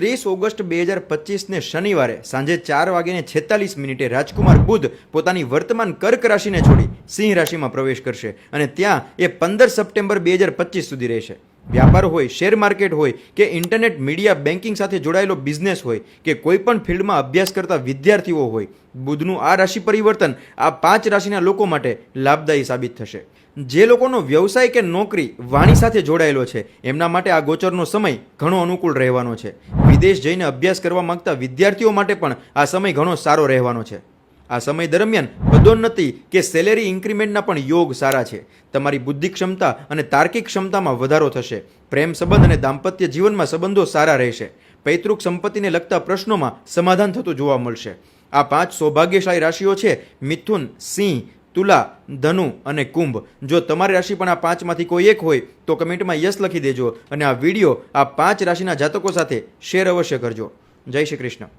ત્રીસ ઓગસ્ટ બે હજાર પચીસને શનિવારે સાંજે ચાર વાગીને છેતાલીસ મિનિટે રાજકુમાર બુધ પોતાની વર્તમાન કર્ક રાશિને છોડી સિંહ રાશિમાં પ્રવેશ કરશે અને ત્યાં એ પંદર સપ્ટેમ્બર બે હજાર પચીસ સુધી રહેશે. વ્યાપાર હોય, શેર માર્કેટ હોય કે ઇન્ટરનેટ મીડિયા બેન્કિંગ સાથે જોડાયેલો બિઝનેસ હોય કે કોઈ પણ ફિલ્ડમાં અભ્યાસ કરતા વિદ્યાર્થીઓ હોય, બુધનું આ રાશિ પરિવર્તન આ પાંચ રાશિના લોકો માટે લાભદાયી સાબિત થશે. જે લોકોનો વ્યવસાય કે નોકરી વાણી સાથે જોડાયેલો છે, એમના માટે આ ગોચરનો સમય ઘણો અનુકૂળ રહેવાનો છે. વિદેશ જઈને અભ્યાસ કરવા માંગતા વિદ્યાર્થીઓ માટે પણ આ સમય ઘણો સારો રહેવાનો છે. આ સમય દરમિયાન પદોન્નતિ કે સેલેરી ઇન્ક્રીમેન્ટના પણ યોગ સારા છે. તમારી બુદ્ધિ ક્ષમતા અને તાર્કિક ક્ષમતામાં વધારો થશે. પ્રેમ સંબંધ અને દાંપત્ય જીવનમાં સંબંધો સારા રહેશે. પૈતૃક સંપત્તિને લગતા પ્રશ્નોમાં સમાધાન થતું જોવા મળશે. આ પાંચ સૌભાગ્યશાળી રાશિઓ છે મિથુન, સિંહ, તુલા, ધનુ અને કુંભ. જો તમારી રાશિ પણ આ પાંચમાંથી કોઈ એક હોય, તો કમેન્ટમાં યસ લખી દેજો અને આ વીડિયો આ પાંચ રાશિના જાતકો સાથે શેર અવશ્ય કરજો. જય શ્રી કૃષ્ણ.